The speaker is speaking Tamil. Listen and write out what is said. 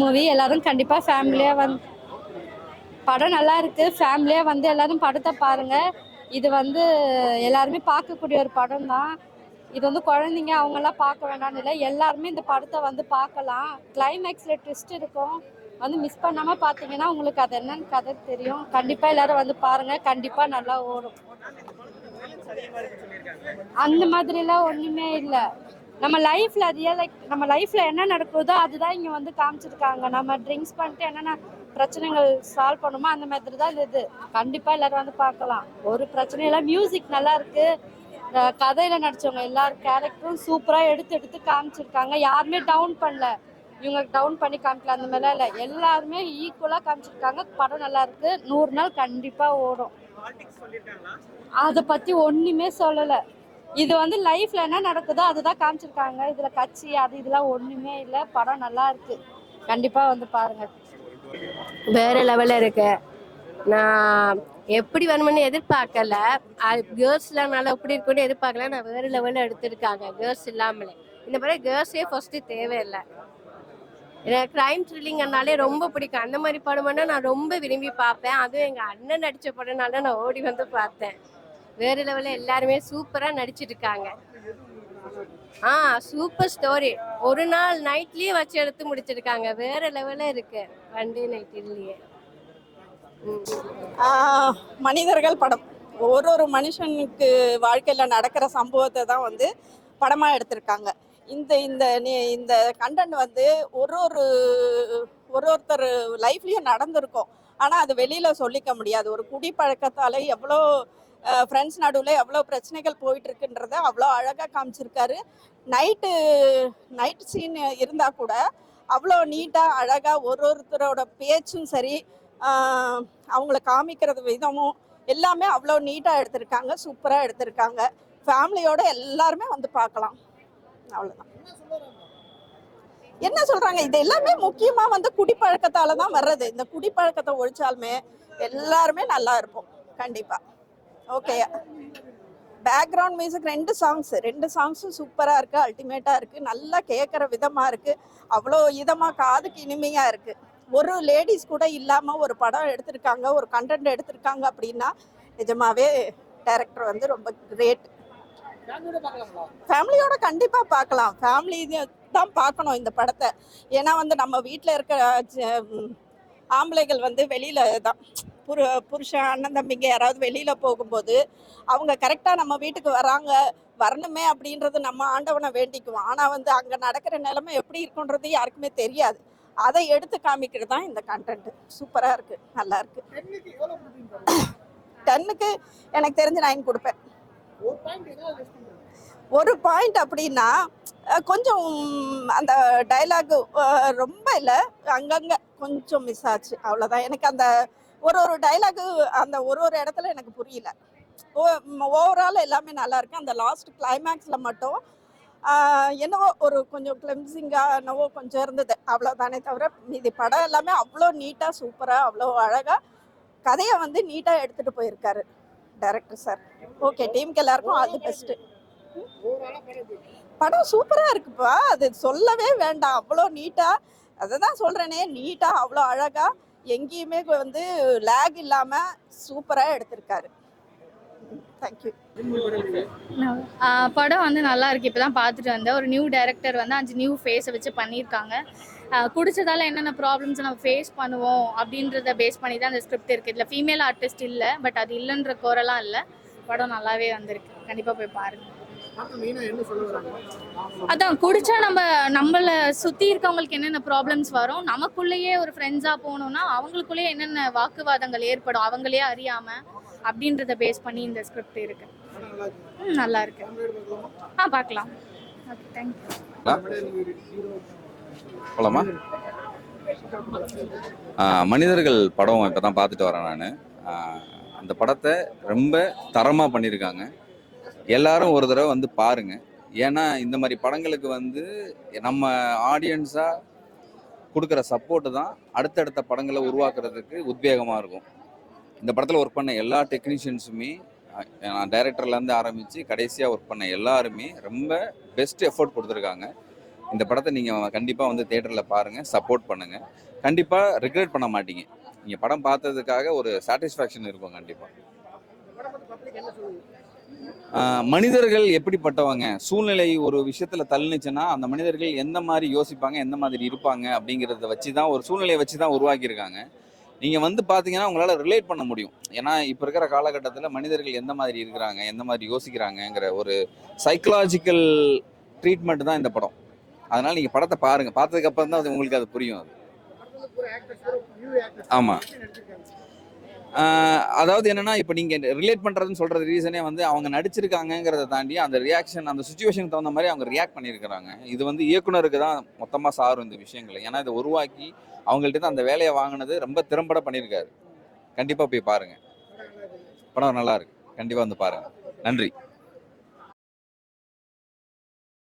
மூவி எல்லாரும் கண்டிப்பா ஃபேமிலியா வந்து படம் நல்லா இருக்கு. ஃபேமிலியா வந்து எல்லாரும் படத்தை பாருங்க. இது வந்து எல்லாருமே பார்க்கக்கூடிய ஒரு படம் தான் இது வந்து குழந்தைங்க அவங்கெல்லாம் பார்க்க வேண்டாம்னு இல்லை. எல்லாருமே இந்த படத்தை வந்து பார்க்கலாம். கிளைமேக்ஸில் ட்விஸ்ட் இருக்கும். வந்து மிஸ் பண்ணாம பார்த்தீங்கன்னா உங்களுக்கு அது என்னன்னு கதை தெரியும். கண்டிப்பா எல்லாரும் வந்து பாருங்க. கண்டிப்பா நல்லா ஓடும். அந்த மாதிரிலாம் ஒண்ணுமே இல்லை. நம்ம லைஃப்ல ரியல் லைக் நம்ம லைஃப்ல என்ன நடக்குதோ அதுதான் இங்க வந்து காமிச்சிருக்காங்க. நம்ம ட்ரிங்க்ஸ் பண்ணிட்டு என்னென்ன பிரச்சனைகள் சால்வ் பண்ணுமோ அந்த மாதிரி தான் இந்த இது. கண்டிப்பா எல்லாரும் வந்து பார்க்கலாம். ஒரு பிரச்சனையும் இல்லை மியூசிக் நல்லா இருக்கு. அஹ் கதையில நடிச்சவங்க எல்லாரும் கேரக்டரும் சூப்பரா எடுத்து எடுத்து காமிச்சிருக்காங்க. யாருமே டவுன் பண்ணல. இவங்க டவுன் பண்ணி காமிக்கல அந்த மாதிரிலாம் இல்லை. எல்லாருமே ஈக்குவலா காமிச்சிருக்காங்க. படம் நல்லா இருக்கு. நூறு நாள் கண்டிப்பா ஓடும். அதை பத்தி ஒண்ணுமே சொல்லல. இது வந்து லைஃப்ல என்ன நடக்குதோ அதுதான் காமிச்சிருக்காங்க. இதுல கட்சி அது இதெல்லாம் ஒண்ணுமே இல்ல. படம் நல்லா இருக்கு. கண்டிப்பா வந்து பாருங்க. வேற லெவல்ல இருக்கு. நான் எப்படி வேணும்னு எதிர்பார்க்கல. கேர்ள்ஸ் நல்லா எப்படி இருக்கும்னு எதிர்பார்க்கல. நான் வேற லெவல்ல எடுத்திருக்காங்க கேர்ள்ஸ் இல்லாமலே. இந்த மாதிரி கேர்ள்ஸே ஃபர்ஸ்ட்டு தேவையில்லை. எனக்கு கிரைம் த்ரில்லிங்கனாலே ரொம்ப பிடிக்கும். அந்த மாதிரி படம்னா நான் ரொம்ப விரும்பி பார்ப்பேன். அதுவும் எங்கள் அண்ணன் நடித்த படம்னால நான் ஓடி வந்து பார்த்தேன். வேறு லெவலில் எல்லாருமே சூப்பராக நடிச்சிட்டு இருக்காங்க ஆ சூப்பர் ஸ்டோரி ஒரு நாள் நைட்லேயே வச்சு எடுத்து முடிச்சிருக்காங்க. வேற லெவலில் இருக்கு. ஒன் டே நைட் இல்லையே. ம் மனிதர்கள் படம். ஒரு ஒரு மனுஷனுக்கு வாழ்க்கையில் நடக்கிற சம்பவத்தை தான் வந்து படமாக எடுத்திருக்காங்க. இந்த இந்த இந்த கண்டென்ட் வந்து ஒரு ஒரு ஒரு ஒருத்தர் லைஃப்லேயும் நடந்திருக்கும். ஆனால் அது வெளியில் சொல்லிக்க முடியாது. ஒரு குடிப்பழக்கத்தால் எவ்வளோ ஃப்ரெண்ட்ஸ் நடுவில் எவ்வளோ பிரச்சனைகள் போயிட்டு இருக்குன்றத அவ்வளோ அழகாக காமிச்சிருக்காரு. நைட்டு நைட் சீன் இருந்தால் கூட அவ்வளோ நீட்டாக அழகாக ஒரு ஒருத்தரோட பேச்சும் சரி அவங்கள காமிக்கிறது விதமும் எல்லாமே அவ்வளோ நீட்டாக எடுத்திருக்காங்க சூப்பராக எடுத்திருக்காங்க. ஃபேமிலியோட எல்லாருமே வந்து பார்க்கலாம். அவ்வளோதான் என்ன சொல்றாங்க? இது எல்லாமே முக்கியமா வந்து குடிப்பழக்கத்தால தான் வர்றது. இந்த குடிப்பழக்கத்தை ஒழிச்சாலுமே எல்லாருமே நல்லா இருப்போம். கண்டிப்பா. ஓகே பேக்ரவுண்ட் மியூசிக் ரெண்டு சாங்ஸ் ரெண்டு சாங்ஸும் சூப்பராக இருக்கு அல்டிமேட்டாக இருக்கு. நல்லா கேட்குற விதமாக இருக்கு. அவ்வளோ இதமாக காதுக்கு இனிமையாக இருக்கு. ஒரு லேடிஸ் கூட இல்லாமல் ஒரு படம் எடுத்திருக்காங்க ஒரு கண்டென்ட் எடுத்திருக்காங்க அப்படின்னா நிஜமாவே டேரக்டர் வந்து ரொம்ப கிரேட் ஃபேமிலியோட கண்டிப்பாக பார்க்கலாம். ஃபேமிலி தான் பார்க்கணும் இந்த படத்தை. ஏன்னா வந்து நம்ம வீட்டில் இருக்கிற ஆம்பளைகள் வந்து வெளியில் தான். புரு புருஷன் அண்ணன் தம்பிங்க யாராவது வெளியில் போகும்போது அவங்க கரெக்டாக நம்ம வீட்டுக்கு வராங்க வரணுமே அப்படின்றது நம்ம ஆண்டவனை வேண்டிக்குவோம். ஆனால் வந்து அங்கே நடக்கிற நிலைமை எப்படி இருக்குன்றது யாருக்குமே தெரியாது. அதை எடுத்து காமிக்கிறது தான் இந்த கண்டென்ட் சூப்பராக இருக்குது நல்லா இருக்கு. டன்னுக்கு எனக்கு தெரிஞ்சு நைன் கொடுப்பேன். ஒரு பாயிண்ட் அப்படின்னா கொஞ்சம் அந்த டைலாக் ரொம்ப இல்லை. அங்கங்கே கொஞ்சம் மிஸ் ஆச்சு. அவ்வளோதான் எனக்கு அந்த ஒரு ஒரு டைலாகு அந்த ஒரு ஒரு இடத்துல எனக்கு புரியல. ஓவரால் எல்லாமே நல்லா இருக்கு. அந்த லாஸ்ட் கிளைமேக்ஸில் மட்டும் என்னவோ ஒரு கொஞ்சம் கிளம்சிங்காக என்னவோ கொஞ்சம் இருந்தது. அவ்வளோதானே தவிர மீதி படம் எல்லாமே அவ்வளோ நீட்டாக சூப்பராக அவ்வளோ அழகாக கதையை வந்து நீட்டாக எடுத்துகிட்டு போயிருக்காரு டைரக்டர் சார் ஓகே டீமுக்கு எல்லாருக்கும் அது பெஸ்ட்டு படம் சூப்பராக இருக்குப்பா. அது சொல்லவே வேண்டாம். அவ்வளோ நீட்டாக அதை தான் சொல்கிறேனே நீட்டாக அவ்வளோ அழகாக எங்கேயுமே வந்து லேக் இல்லாம சூப்பரா எடுத்திருக்காரு. தேங்க்யூ படம் வந்து நல்லா இருக்கு. இப்போ தான் பார்த்துட்டு வந்தேன். ஒரு நியூ டைரக்டர் வந்து அஞ்சு நியூ ஃபேஸை வச்சு பண்ணியிருக்காங்க. குடிச்சதால என்னென்ன ப்ராப்ளம்ஸ் நம்ம ஃபேஸ் பண்ணுவோம் அப்படின்றத பேஸ் பண்ணி தான் அந்த ஸ்கிரிப்ட் இருக்குது இதில் ஃபீமேல் ஆர்டிஸ்ட் இல்லை பட் அது இல்லைன்ற குரலாம் இல்லை. படம் நல்லாவே வந்திருக்கு. கண்டிப்பாக போய் பாருங்க. அதான் குடிச்சா நம்ம நம்மளை சுற்றி இருக்கவங்களுக்கு என்னென்ன ப்ராப்ளம்ஸ் வரும்? நமக்குள்ளேயே ஒரு ஃப்ரெண்ட்ஸாக போகணும்னா அவங்களுக்குள்ளேயே என்னென்ன வாக்குவாதங்கள் ஏற்படும்? அவங்களே அறியாமல் அப்படின்றத பேஸ் பண்ணி இந்த ஸ்கிரிப்ட் இருக்கு. ம் நல்லா இருக்கு. ஆ பார்க்கலாம். ஓகே தேங்க்யூ மனிதர்கள் படம் இப்போ தான் பார்த்துட்டு வரேன் நான். அந்த படத்தை ரொம்ப தரமாக பண்ணியிருக்காங்க. எல்லாரும் ஒரு தடவை வந்து பாருங்க. ஏன்னா இந்த மாதிரி படங்களுக்கு வந்து நம்ம ஆடியன்ஸாக கொடுக்குற சப்போர்ட்டு தான் அடுத்தடுத்த படங்களை உருவாக்குறதுக்கு உத்வேகமாக இருக்கும். இந்த படத்தில் ஒர்க் பண்ண எல்லா டெக்னீஷியன்ஸுமே நான் டைரக்டர்லேருந்து ஆரம்பித்து கடைசியாக ஒர்க் பண்ண எல்லாருமே ரொம்ப பெஸ்ட் எஃபோர்ட் கொடுத்துருக்காங்க. இந்த படத்தை நீங்கள் கண்டிப்பாக வந்து தேட்டரில் பாருங்கள் சப்போர்ட் பண்ணுங்கள் கண்டிப்பாக ரிக்ரெட் பண்ண மாட்டீங்க. நீங்கள் படம் பார்த்ததுக்காக ஒரு சாட்டிஸ்ஃபேக்ஷன் இருக்கும் கண்டிப்பாக மனிதர்கள் எப்படிப்பட்டவங்க? சூழ்நிலை ஒரு விஷயத்துல தள்ளுனுச்சுன்னா அந்த மனிதர்கள் எந்த மாதிரி யோசிப்பாங்க எந்த மாதிரி இருப்பாங்க அப்படிங்கிறத வச்சு தான் ஒரு சூழ்நிலையை வச்சு தான் உருவாக்கியிருக்காங்க. நீங்க வந்து பாத்தீங்கன்னா உங்களால ரிலேட் பண்ண முடியும். ஏன்னா இப்ப இருக்கிற காலகட்டத்தில் மனிதர்கள் எந்த மாதிரி இருக்கிறாங்க எந்த மாதிரி யோசிக்கிறாங்கங்கிற ஒரு சைக்கலாஜிக்கல் ட்ரீட்மெண்ட் தான் இந்த படம். அதனால நீங்க படத்தை பாருங்க. பார்த்ததுக்கு அப்புறம் தான் உங்களுக்கு அது புரியும் அது. ஆமா. அதாவது என்னன்னா இப்போ நீங்க ரிலேட் பண்றதுன்னு சொல்றது ரீசனே வந்து அவங்க நடிச்சிருக்காங்கங்கிறத தாண்டி அந்த ரியாக்ஷன் அந்த சுச்சுவேஷனுக்கு தகுந்த மாதிரி அவங்க ரியாக்ட் பண்ணியிருக்கிறாங்க. இது வந்து இயக்குனருக்கு தான் மொத்தமாக சாரும் இந்த விஷயங்களை. ஏன்னா இதை உருவாக்கி அவங்கள்ட்ட அந்த வேலையை வாங்கினது ரொம்ப திறம்பட பண்ணியிருக்காரு. கண்டிப்பாக போய் பாருங்க. படம் நல்லா இருக்கு. கண்டிப்பாக வந்து பாருங்க. நன்றி.